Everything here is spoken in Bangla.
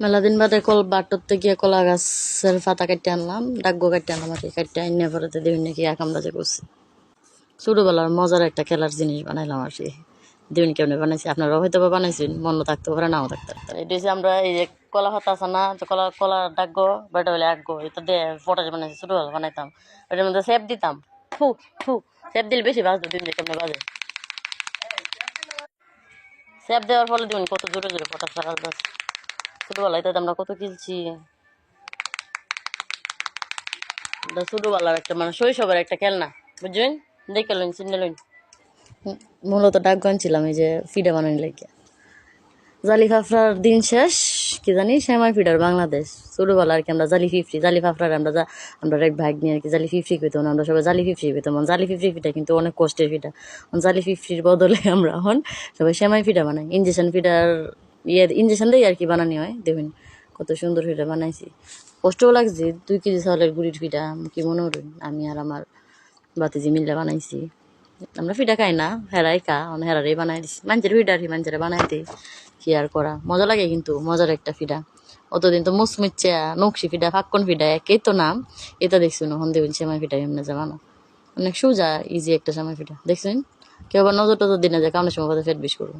মেলা দিন বাদে কল বাটতে গিয়ে কলা গাছের পাতা কাটতে আনলাম ডাকগো কাটতে আনলাম আর কি কাটতে আইনে পরে দেখুন নাকি? এক যে করছি। ছোটবেলার মজার একটা খেলার জিনিস বানাইলাম আর কি। দিন কেমনে? বানাইছি। আপনারাও হয়তো বা বানাইছেন মনে থাকতে পারে, নাও থাকতে পারে। এটা হচ্ছে আমরা এই যে কলা পাতা আছে না কলা কলা ডাকগো বেটা হলে আঁকগো এটা দিয়ে ফটাস বানাইছি ছোটবেলা বানাইতাম। এটার মধ্যে সেপ দিতাম। ফু ফু, সেপ দিলে বেশি বাজতো দিন কেমনে বাজে। সেপ দেওয়ার ফলে দিন কত জোরে জোরে ফটাস বাজছে ছোটবেলায় তো আমরা কত এটা ছোটবেলার একটা মানে শৈশবের একটা খেলনা বুঝছেন দেখে লইন চিনে লইন। মূলত ডাক ছিলাম এই যে ফিডা বানানি লাগে। জালি ফাফরার দিন শেষ, কি জানি, শ্যামাই ফিডার বাংলাদেশ। ছোটবেলা আর কি আমরা জালি ফিফটি জালি ফাফরার আমরা যা আমরা এক ভাগ নিয়ে আর কি জালি ফিফটি পেতাম আমরা সবাই জালি ফিফটি পেতাম জালি ফিফটি ফিটা কিন্তু অনেক কষ্টের ফিটা জালি ফিফটির বদলে আমরা এখন সবাই শ্যামাই ফিডা বানাই। ইঞ্জেকশন ফিডার ইয়ে ইঞ্জেকশন দিয়ে আর কি বানানি হয়, দেখুন কত সুন্দর ফিডা বানাইছি। কষ্টও লাগছে, দুই কেজি চাউলের গুড়ির ফিডা কি মনে করুন? আমি আর আমার বাতিজি মিল্লা বানাইছি। আমরা ফিডা খাই না হেরাই খা, অন হেরারই বানাই দিছি। মানুষের ফিডা আর কি মানুষের বানাই দিই কি আর করা? মজা লাগে কিন্তু, মজার একটা ফিডা অতদিন তো মুসমুচ্চা নকশি ফিডা ফাক্কন ফিডা একই তো নাম। এটা দেখছি হন দেখুন সেমাই ফিডা এমনি জামানো অনেক সোজা ইজি একটা সেমাই ফিডা দেখছেন? কেউ আবার নজর টজর দিনে যায় কামনের সময় কথা ফেট বিষ করব।